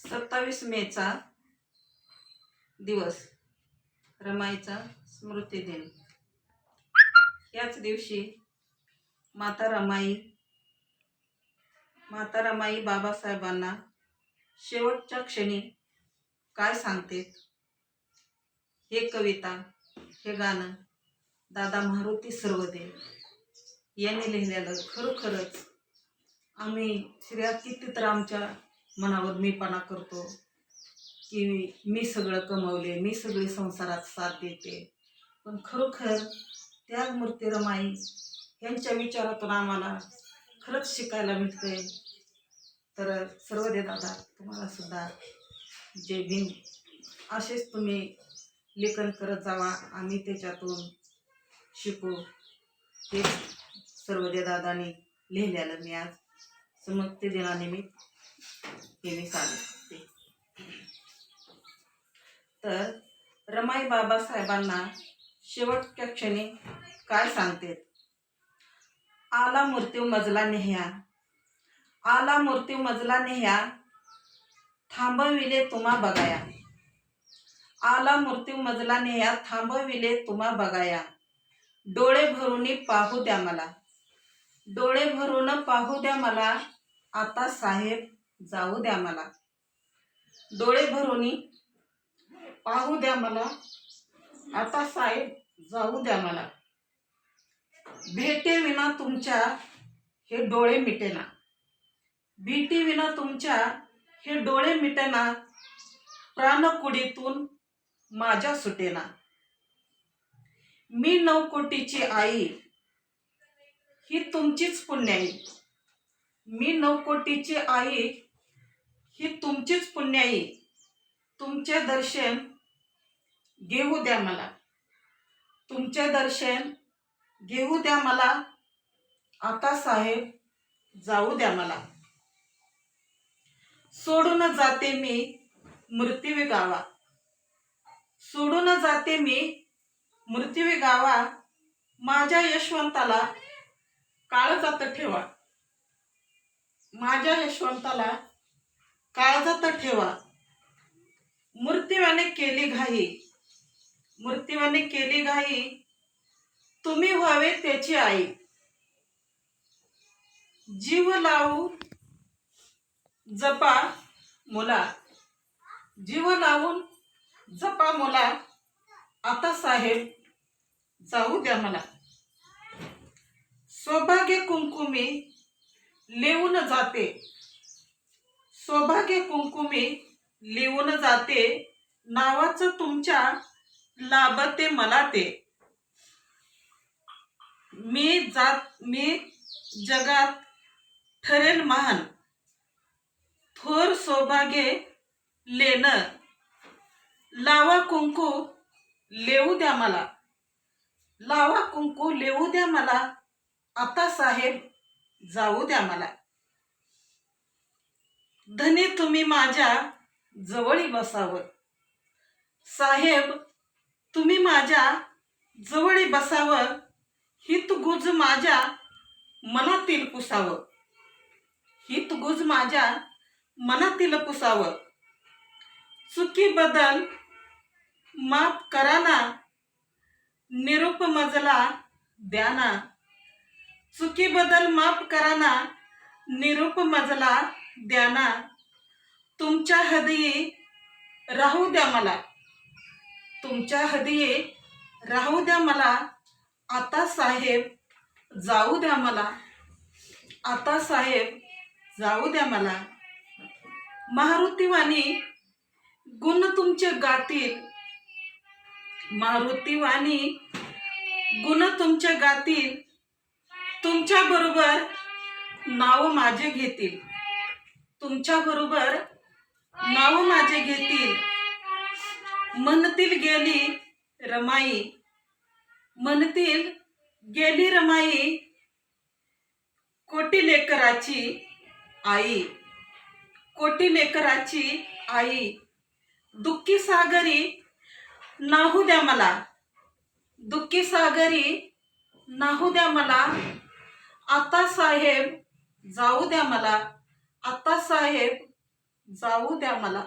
सत्तावीस मेचा दिवस रमाईचा स्मृती दिन. याच दिवशी माता रमाई माता रमाई बाबासाहेबांना शेवटच्या क्षणी काय सांगते? हे कविता हे गाणं दादा मारुती सर्वदे. यांनी लिहिलेलं खरोखरच आम्ही श्री किती तर आमच्या मनावर मीपणा करतो की मी सगळं कमवले मी सगळी संसारात साथ देते. पण खरोखर त्या मूर्ती रमाई यांच्या विचारातून आम्हाला खरंच शिकायला मिळतंय तर सर्व दे दादा तुम्हाला सुद्धा जे भीम. असेच तुम्ही लेखन करत जावा आम्ही त्याच्यातून शिकू. हे सर्व दे दादाने लिहिलेलं मी आज. समजते दिनानिमित्त हे मी सांगते तर रमाई बाबासाहेबांना शेवटच्या क्षणी काय सांगते आला मृत्यू मजला नेह्या. आला मृत्यू मजला नेह्या. थांबविले तुम्हा बघाया. आला मृत्यू मजला नेह्या. थांबविले तुम्हा बघाया. डोळे भरून पाहू द्या मला. डोळे भरून पाहू द्या मला. आता साहेब जाऊ द्या मला. डोळे भरूनी पाहू द्या मला. आता साहेब जाऊ द्या मला. भेटे विना तुमच्या हे डोळे मिटेना. भेटी विना तुमच्या हे डोळे मिटेना. प्राणकुडीतून माझ्या सुटेना. मी नऊ कोटीची आई. ही तुमचीच पुण्याई. मी नऊ कोटीची आई. ही तुमचीच पुण्याई तुमचे दर्शन घेऊ द्या मला. तुमचे दर्शन घेऊ द्या मला. आता साहेब जाऊ द्या मला. सोडून जाते मी मृत्यू गावा. सोडून जाते मी मृत्यू गावा. माझ्या यशवंताला काळजात ठेवा. माझ्या यशवंताला काळजात ठेवा. मृत्यूवाने केली घाई. मृत्यूवाने केली घाई. तुम्ही व्हावे त्याची आई. जीव लावू जपा मुला. जीव लावून जपा मुला. आता साहेब जाऊ द्या मला. सौभाग्य कुंकुमी लिहून जाते. सौभाग्य कुंकुमी लिहून जाते. नावाचं तुमच्या लाभते मला ते मी जात मी जगात ठरेल महान. थोर सौभाग्य लेन लावा कुंकू लिहू द्या मला. लावा कुंकू लिहू द्या मला. आता साहेब जाऊ द्या मला. धनी तुम्ही माझ्या जवळी बसावं. साहेब तुम्ही माझ्या जवळी बसावं हित गुज माझ्या मनातील पुसावं. हित गुज माझ्या मनातील पुसावं. चुकी बदल माफ करा ना निरूप मजला द्या ना. चुकी बदल माफ करा ना निरूप मजला द्या ना. तुमच्या हदये राहू द्या मला. तुमच्या हदये राहू द्या मला. आता साहेब जाऊ द्या मला. आता साहेब जाऊ द्या मला. मारुतीवाणी गुण तुमचे गातील. मारुतीवाणी गुण तुमचे गातील. तुमच्याबरोबर नाव माझे घेतील. तुमच्या बरोबर नाव माझे घेतील. म्हणतील गेली रमाई. म्हणतील गेली रमाई कोटी लेकराची आई. कोटी लेकराची आई. दुःखी सागरी नाहू द्या मला. दुःखी सागरी नाहू द्या मला. आता साहेब जाऊ द्या मला. आता साहेब जाऊ द्या मला.